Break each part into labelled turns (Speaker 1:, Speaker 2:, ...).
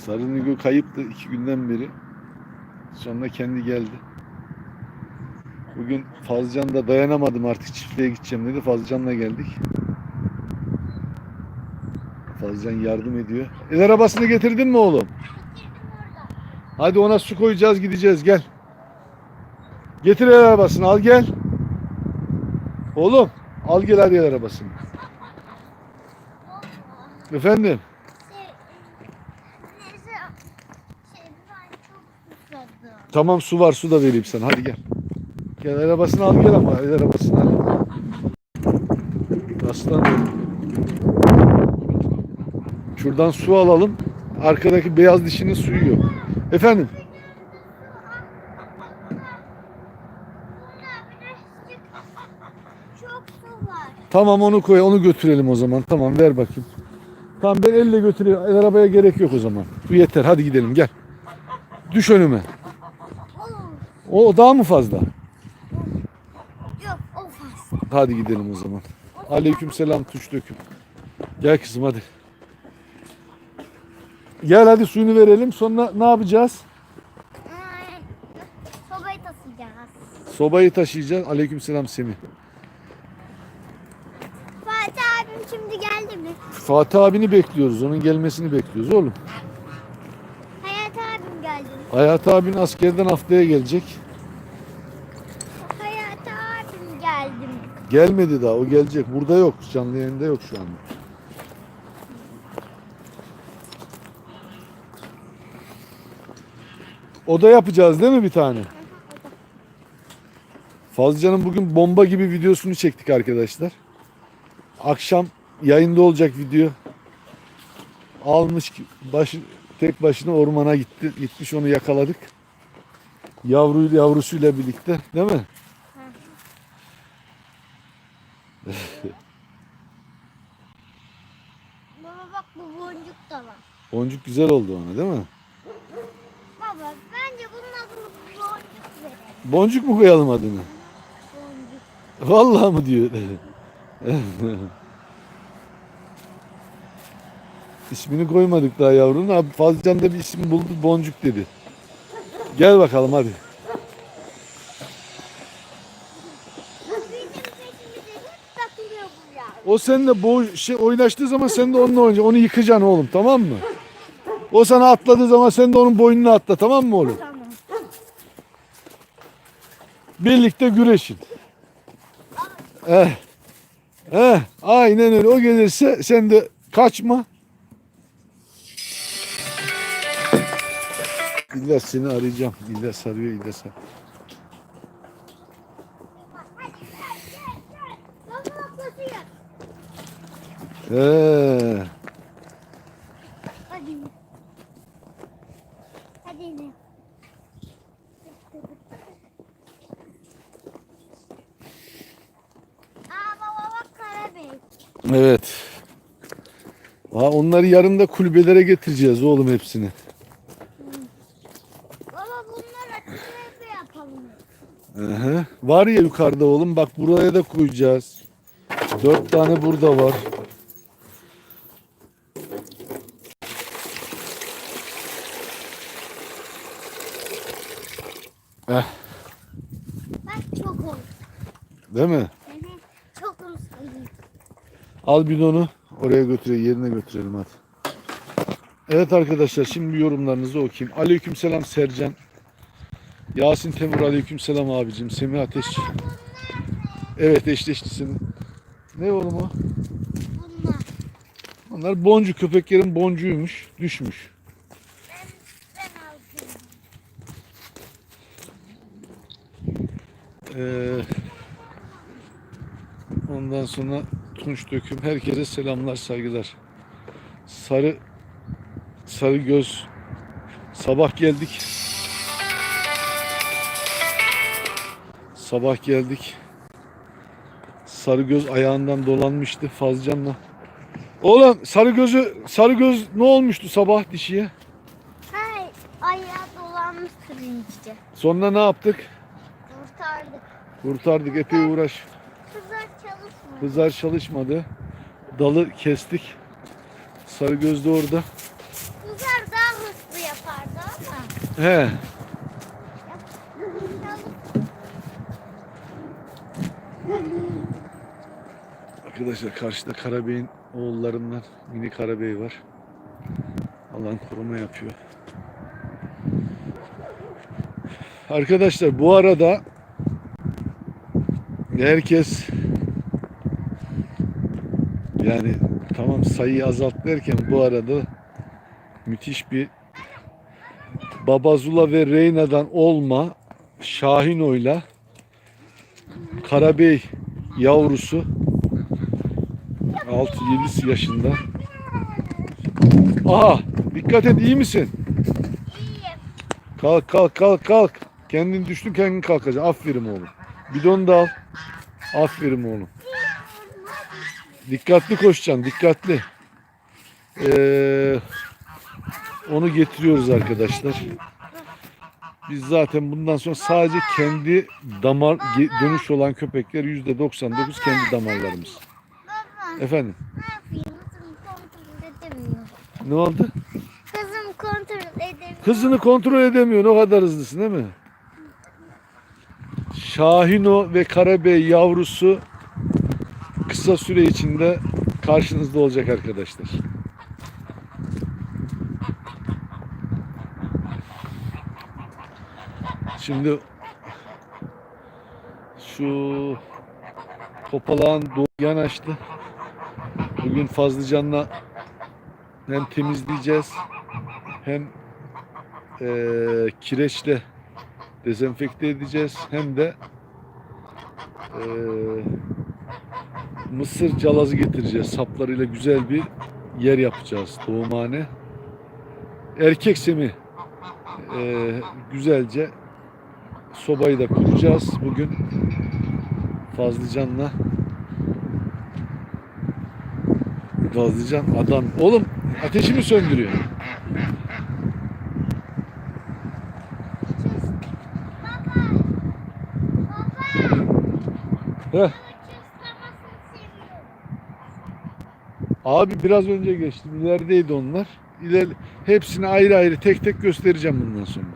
Speaker 1: Sarı Nigo kayıptı iki günden beri. Sonra kendi geldi. Bugün Fazlıcan da dayanamadım artık çiftliğe gideceğim dedi. Fazlıcan'la geldik. Fazlıcan yardım ediyor. El arabasını getirdin mi oğlum? Hadi ona su koyacağız gideceğiz gel. Getir el arabasını al gel. Oğlum al gel hadi el arabasını. Efendim?
Speaker 2: Neyse. Şey ben çok susadım.
Speaker 1: Tamam su var su da vereyim sana hadi gel. Gel arabasını al gel ama el arabasını al. Aslan. Şuradan su alalım. Arkadaki beyaz dişinin suyu yok. Efendim? Tamam onu koy onu götürelim o zaman. Tamam ver bakayım. Tamam ben elle götüreyim. Arabaya gerek yok o zaman. Bu yeter hadi gidelim gel. Düş önüme. O daha mı fazla?
Speaker 2: yok o fazla.
Speaker 1: Hadi gidelim o zaman. Aleykümselam tuş döküm. Gel kızım hadi. Gel hadi suyunu verelim. Sonra ne yapacağız?
Speaker 2: Ay, Sobayı taşıyacağız.
Speaker 1: Sobayı taşıyacağız. Aleykümselam Semih.
Speaker 2: Fatih abim şimdi geldi mi?
Speaker 1: Fatih abini bekliyoruz. Onun gelmesini bekliyoruz oğlum.
Speaker 2: Hayat abim geldi mi?
Speaker 1: Hayat abin askerden haftaya gelecek.
Speaker 2: Hayat abim geldi mi?
Speaker 1: Gelmedi daha. O gelecek. Burada yok. Canlı yayında yok şu anda. Oda yapacağız değil mi bir tane? Fazlıcan'ın bugün bomba gibi videosunu çektik arkadaşlar. Akşam yayında olacak video. Almış başı, tek başına ormana gitti. Gitmiş onu yakaladık. Yavruyla yavrusuyla birlikte değil mi?
Speaker 2: Baba bak bu boncuk da var.
Speaker 1: Boncuk güzel oldu ona değil mi?
Speaker 2: Baba bence bunun adını boncuk verelim.
Speaker 1: Boncuk mu koyalım adını?
Speaker 2: Boncuk.
Speaker 1: Vallahi mı diyor. İsmini koymadık daha yavrunun. Abi Fazlıcan da bir isim buldu. Boncuk dedi. Gel bakalım hadi. O seninle bo şey oynaştığı zaman sen de onunla oynayacaksın. Onu yıkacaksın oğlum tamam mı? O sana atladığı zaman sen de onun boynuna atla tamam mı oğlum? Birlikte güreşin. Eh. Eh, aynen öyle. O gelirse sen de kaçma. İlyas seni arayacağım. İlyas arıyor İlyas. ar-
Speaker 2: Baba atlatıyor.
Speaker 1: He.
Speaker 2: Hadi. Hadi.
Speaker 1: Evet. Aa, onları yarın da kulübelere getireceğiz oğlum hepsini.
Speaker 2: Baba bunlar açık evde yapalım.
Speaker 1: Hı. Var ya yukarıda oğlum bak buraya da koyacağız. Dört tane burada var. Eh,
Speaker 2: Bak çok oldu.
Speaker 1: değil mi?
Speaker 2: Hı, Çok oldu.
Speaker 1: Al bidonu oraya götürelim yerine götürelim hadi. Evet arkadaşlar şimdi yorumlarınızı okuyayım. Aleykümselam Sercan. Yasin Temur aleykümselam abicim. Semih Ateş. Evet eşleştisin. Ne oğlum o?
Speaker 2: Bunlar.
Speaker 1: Onlar boncuk köpeklerin boncuğuymuş. Düşmüş. Ee, ondan sonra Tunç Döküm. Herkese selamlar, saygılar. Sarı sarı göz sabah geldik. Sabah geldik. Sarı göz ayağından dolanmıştı Fazcan'la. Oğlum sarı gözü sarı göz ne olmuştu sabah dişiye?
Speaker 2: Hay ayağı dolanmış turuncuca.
Speaker 1: Sonra ne yaptık?
Speaker 2: Kurtardık.
Speaker 1: Kurtardık epey uğraş.
Speaker 2: Kızlar çalışmıyor.
Speaker 1: Hızar çalışmadı. Dalı kestik. Sarı göz de orada.
Speaker 2: Kızlar daha
Speaker 1: He. Arkadaşlar karşıda Karabey'in oğullarından mini Karabey var. Alan koruma yapıyor. Arkadaşlar bu arada herkes yani tamam sayıyı azalt derken bu arada müthiş bir Babazula ve Reyna'dan olma Şahino'yla Karabey yavrusu 6-7 yaşında. Aha dikkat et iyi misin?
Speaker 2: İyiyim.
Speaker 1: Kalk kalk kalk kalk. Kendin düştün kendin kalkacaksın. Aferin oğlum. Bidonu da al. Aferin oğlum. Dikkatli koşacaksın dikkatli. Ee, onu getiriyoruz arkadaşlar. Biz zaten bundan sonra sadece kendi damar dönüş olan köpekler %99 kendi damarlarımız.
Speaker 2: Baba
Speaker 1: Efendim
Speaker 2: ne yapayım? Kızım kontrol edemiyor.
Speaker 1: ne oldu?
Speaker 2: Kızım kontrol edemiyor.
Speaker 1: Kızını kontrol edemiyorsun o kadar hızlısın değil mi? Şahino ve Karabey yavrusu kısa süre içinde karşınızda olacak arkadaşlar. Şimdi şu topalağın doğu yanaştı. Bugün Fazlıcan'la hem temizleyeceğiz hem eee, kireçle dezenfekte edeceğiz hem de eee, mısır calazı getireceğiz. Saplarıyla güzel bir yer yapacağız doğumhane. Erkek semi eee, güzelce sobayı da kuracağız bugün Fazlıcan'la. Fazlıcan adam. Oğlum ateşimi söndürüyor. Heh. Abi biraz önce geçtim. İlerideydi onlar. İler, hepsini ayrı ayrı tek tek göstereceğim bundan sonra.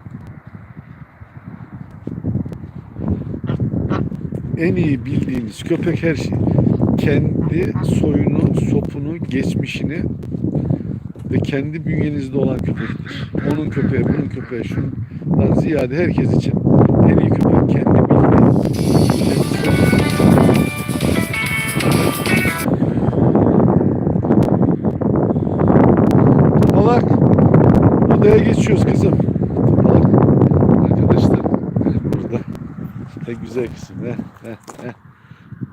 Speaker 1: En iyi bildiğimiz köpek her şey. Kendi soyunu, sopunu, geçmişini ve kendi bünyenizde olan köpektir. Onun köpeği, bunun köpeği, şundan ziyade herkes için He, he.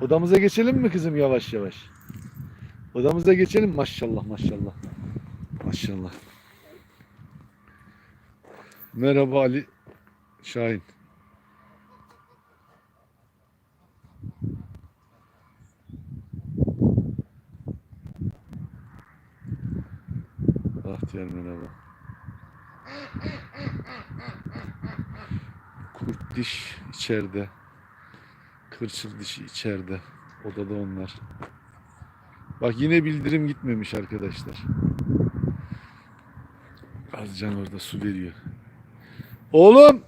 Speaker 1: Odamıza geçelim mi kızım yavaş yavaş? Odamıza geçelim maşallah maşallah. Maşallah. Merhaba Ali Şahin. Bahtiyar merhaba. Kurt diş içeride. Kırçıl dişi içeride. Odada onlar. Bak yine bildirim gitmemiş arkadaşlar. Azcan orada su veriyor. Oğlum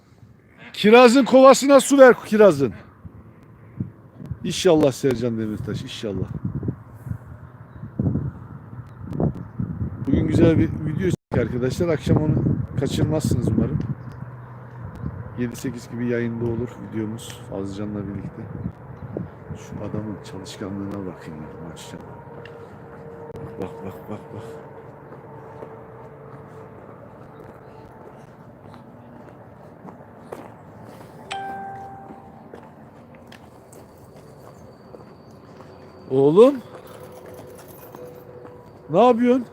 Speaker 1: kirazın kovasına su ver kirazın. İnşallah Sercan Demirtaş inşallah. Bugün güzel bir video çektik arkadaşlar. Akşam onu kaçırmazsınız umarım. 7-8 gibi yayında olur videomuz Fazlıcan'la birlikte. Şu adamın çalışkanlığına bakın ya maşallah. Bak bak bak bak. Oğlum. Ne yapıyorsun?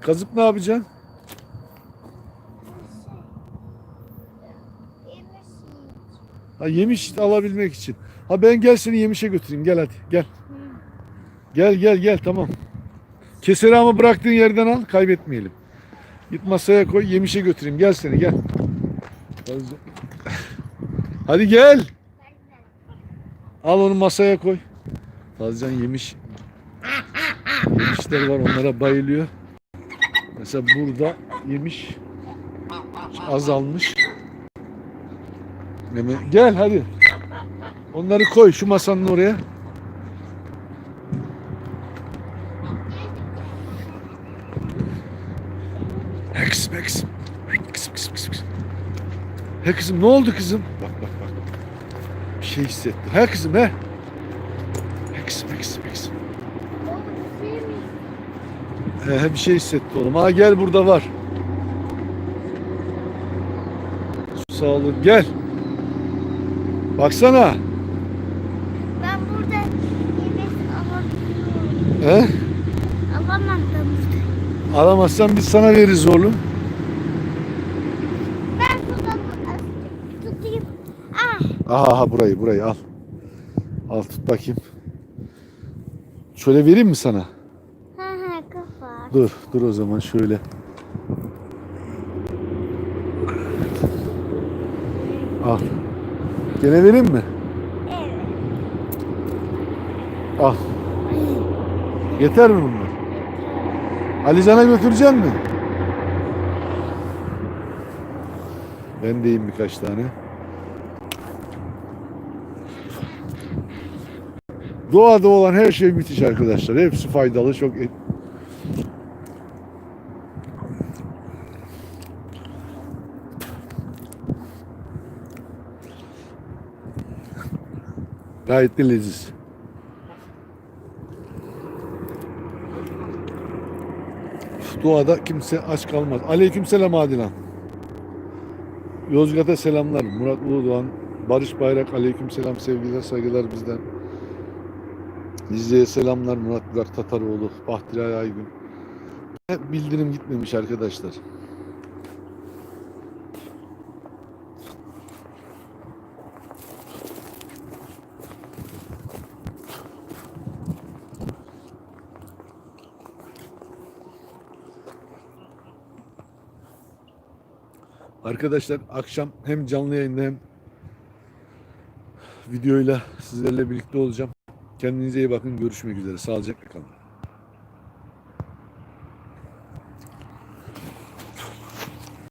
Speaker 1: Kazıp ne yapacaksın? Ha yemiş alabilmek için. Ha ben gel seni yemişe götüreyim. Gel hadi gel. Gel gel gel tamam. Keseri ama bıraktığın yerden al kaybetmeyelim. Git masaya koy yemişe götüreyim. Gel seni gel. Hadi gel. Al onu masaya koy. Fazlacan yemiş. Yemişler var onlara bayılıyor. Mesela burada yemiş azalmış. Gel hadi. Onları koy şu masanın oraya. He kızım, he kızım. Kızım, kızım. He kızım ne oldu kızım? Bak bak bak. Bir şey hissetti. He kızım he. He kızım, he kızım, he kızım. He, he, bir şey hissetti oğlum. Ha gel burada var. Sağ olun gel. Baksana.
Speaker 2: Ben burada yemek alamıyorum.
Speaker 1: He?
Speaker 2: Alamam da burada.
Speaker 1: Alamazsan biz sana veririz oğlum.
Speaker 2: Ben burada bu- tutayım. Ah.
Speaker 1: Aha, aha burayı burayı al. Al tut bakayım. Şöyle vereyim mi sana?
Speaker 2: Ha ha kafa.
Speaker 1: Dur dur o zaman şöyle. Al. Gene vereyim mi?
Speaker 2: Evet.
Speaker 1: Al. Yeter mi bunlar? Alican'a götürecek mi? Ben de yiyeyim birkaç tane. Doğada olan her şey müthiş arkadaşlar. Hepsi faydalı. Çok Gayet de leziz. Doğada kimse aç kalmaz. Aleyküm selam Adilan. Yozgat'a selamlar. Murat Uludoğan, Barış Bayrak aleyküm selam sevgiler saygılar bizden. Lize'ye selamlar Murat Güler Tataroğlu, Bahtiyar Aygün. Bildirim gitmemiş arkadaşlar. Arkadaşlar akşam hem canlı yayında hem videoyla sizlerle birlikte olacağım. Kendinize iyi bakın. Görüşmek üzere. Sağlıcakla kalın.